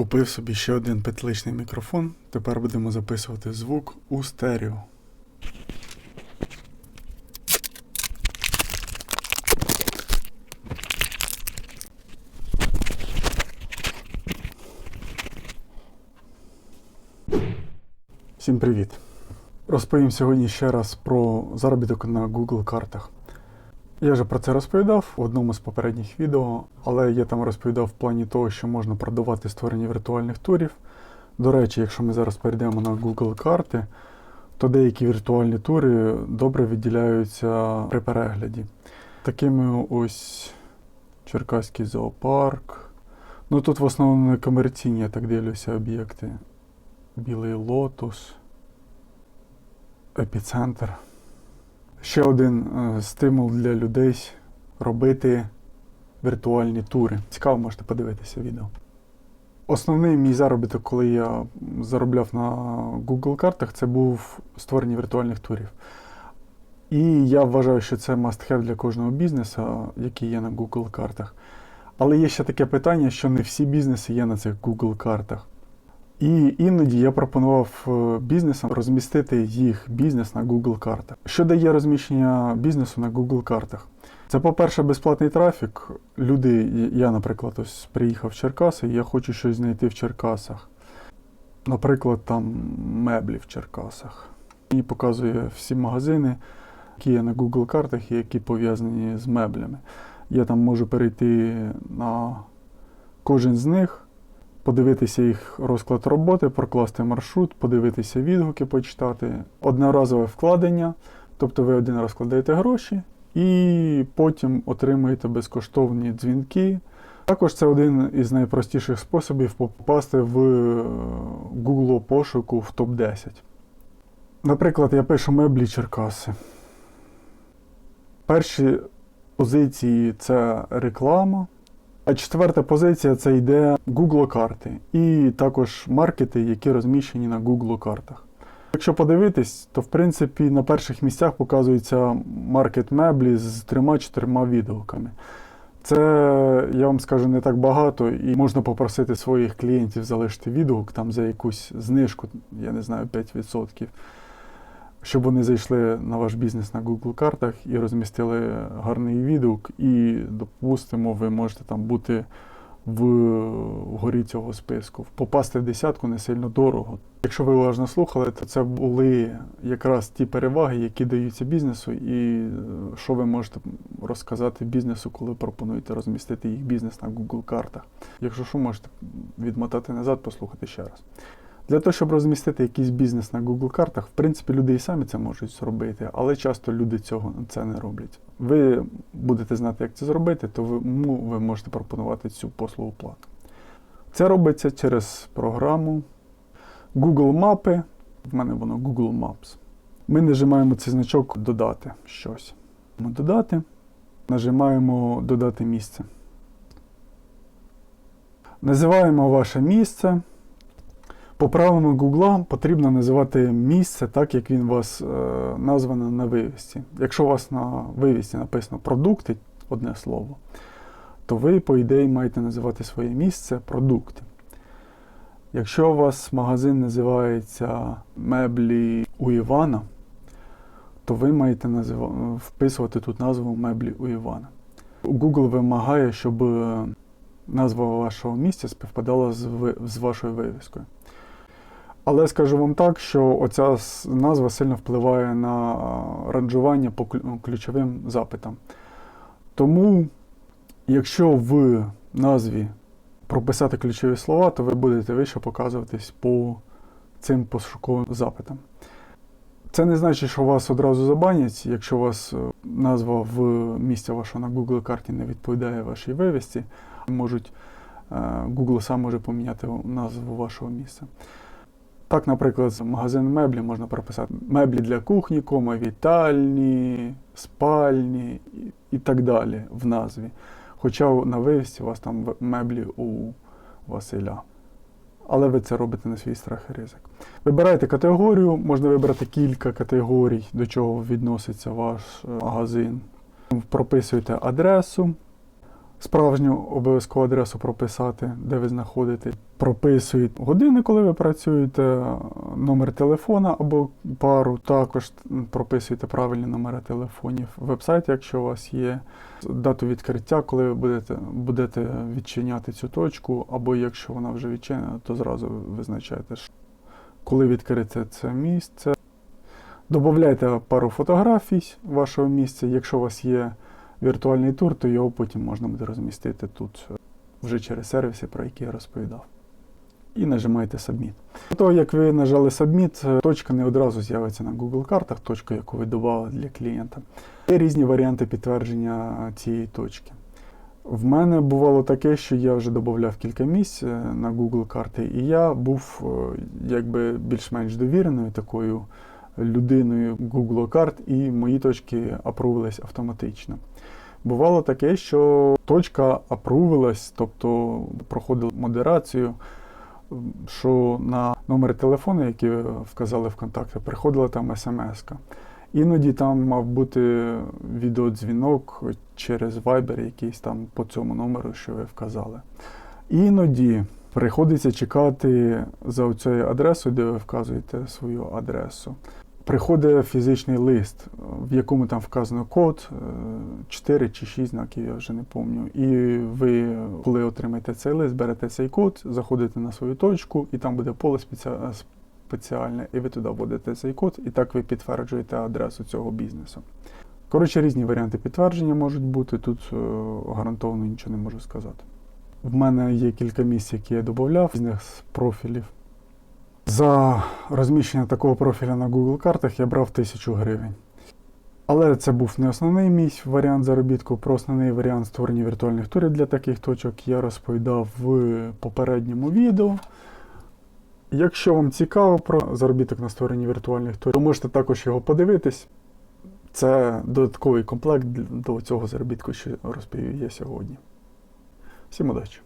Купив собі ще один петличний мікрофон. Тепер будемо записувати звук у стерео. Всім привіт! Розповім сьогодні ще раз про заробіток на Google картах. Я вже про це розповідав в одному з попередніх відео, але я там розповідав в плані того, що можна продавати створення віртуальних турів. До речі, якщо ми зараз перейдемо на Google карти, то деякі віртуальні тури добре відділяються при перегляді. Такими ось Черкаський зоопарк. Ну тут в основному комерційні, я так дивлюся, об'єкти. Білий лотос, епіцентр. Ще один е, стимул для людей робити віртуальні тури. Цікаво, можете подивитися відео. Основний мій заробіток, коли я заробляв на Google картах, це був створення віртуальних турів. І я вважаю, що це must-have для кожного бізнесу, який є на Google картах. Але є ще таке питання, що не всі бізнеси є на цих Google картах. І іноді я пропонував е, бізнесам розмістити їх бізнес на Google картах. Що дає розміщення бізнесу на Google картах? Це, по-перше, безплатний трафік. Люди, я, наприклад, ось приїхав в Черкаси, і я хочу щось знайти в Черкасах. Наприклад, там меблі в Черкасах. Мені показує всі магазини, які є на Google картах і які пов'язані з меблями. Я там можу перейти на кожен з них подивитися їх розклад роботи, прокласти маршрут, подивитися відгуки, почитати. Одноразове вкладення, тобто ви один раз кладаєте гроші і потім отримуєте безкоштовні дзвінки. Також це один із найпростіших способів попасти в е, Google пошуку в топ-10. Наприклад, я пишу меблі Черкаси. Перші позиції це реклама. А четверта позиція це йде Google карти і також маркети, які розміщені на Google картах. Якщо подивитись, то в принципі на перших місцях показується маркет меблі з трьома-чотирма відгуками. Це, я вам скажу, не так багато, і можна попросити своїх клієнтів залишити відгук там за якусь знижку, я не знаю, 5%, щоб вони зайшли на ваш бізнес на Google картах і розмістили гарний відгук, і, допустимо, ви можете там бути в горі цього списку. Попасти в десятку не сильно дорого. Якщо ви уважно слухали, то це були якраз ті переваги, які даються бізнесу, і що ви можете розказати бізнесу, коли пропонуєте розмістити їх бізнес на Google картах. Якщо що, можете відмотати назад, послухати ще раз. Для того, щоб розмістити якийсь бізнес на Google картах, в принципі, люди і самі це можуть зробити, але часто люди цього це не роблять. Ви будете знати, як це зробити, то ви, ви можете пропонувати цю послугу плату. Це робиться через програму Google Мапи. В мене воно Google Maps. Ми нажимаємо цей значок Додати щось. Додати. Нажимаємо Додати місце. Називаємо ваше місце. По правилам Гугла потрібно називати місце так, як він у вас е, названо на вивісці. Якщо у вас на вивісці написано продукти, одне слово, то ви, по ідеї, маєте називати своє місце продукти. Якщо у вас магазин називається меблі у Івана, то ви маєте назив... вписувати тут назву меблі у Івана. Google вимагає, щоб е, назва вашого місця співпадала з, ви... з вашою вивіскою. Але скажу вам так, що оця назва сильно впливає на ранжування по ключовим запитам. Тому, якщо в назві прописати ключові слова, то ви будете вище показуватись по цим пошуковим запитам. Це не значить, що вас одразу забанять, якщо у вас е, назва в місця вашого на Google карті не відповідає вашій вивісці, можуть е, Google сам може поміняти назву вашого місця. Так, наприклад, з магазин меблі можна прописати меблі для кухні, кома, вітальні, спальні і, так далі в назві. Хоча на вивісці у вас там меблі у Василя. Але ви це робите на свій страх і ризик. Вибирайте категорію, можна вибрати кілька категорій, до чого відноситься ваш е, магазин. Прописуєте адресу, Справжню обов'язкову адресу прописати, де ви знаходитесь. Прописуєте години, коли ви працюєте, номер телефона або пару. Також прописуєте правильні номери телефонів. Веб-сайт, якщо у вас є, дату відкриття, коли ви будете, будете відчиняти цю точку, або якщо вона вже відчинена, то зразу визначаєте, коли відкрите це місце. Добавляйте пару фотографій вашого місця. Якщо у вас є віртуальний тур, то його потім можна буде розмістити тут е, вже через сервіси, про які я розповідав. І нажимаєте Submit. До того, як ви нажали Submit, е, точка не одразу з'явиться на Google картах, точка, яку ви додали для клієнта. Є різні варіанти підтвердження цієї точки. В мене бувало таке, що я вже додавав кілька місць е, на Google карти, і я був е, якби більш-менш довіреною такою людиною Google карт, і мої точки апрувились автоматично. Бувало таке, що точка апрувилась, тобто проходила модерацію, що на номер телефону, який вказали в контакти, приходила там смс-ка. Іноді там мав бути відеодзвінок через Viber якийсь там по цьому номеру, що ви вказали. Іноді приходиться чекати за цією адресою, де ви вказуєте свою адресу. Приходить фізичний лист, в якому там вказано код, 4 чи 6 знаків, я вже не пам'ятаю. І ви, коли отримаєте цей лист, берете цей код, заходите на свою точку, і там буде поле спеціальне, і ви туди вводите цей код, і так ви підтверджуєте адресу цього бізнесу. Коротше, різні варіанти підтвердження можуть бути. Тут е, гарантовано нічого не можу сказати. В мене є кілька місць, які я додавав з профілів. За розміщення такого профіля на Google картах я брав 1000 гривень. Але це був не основний мій варіант заробітку. Про основний варіант створення віртуальних турів для таких точок я розповідав в попередньому відео. Якщо вам цікаво про заробіток на створенні віртуальних турів, то можете також його подивитись. Це додатковий комплект до цього заробітку, що розповів я сьогодні. Всім удачі!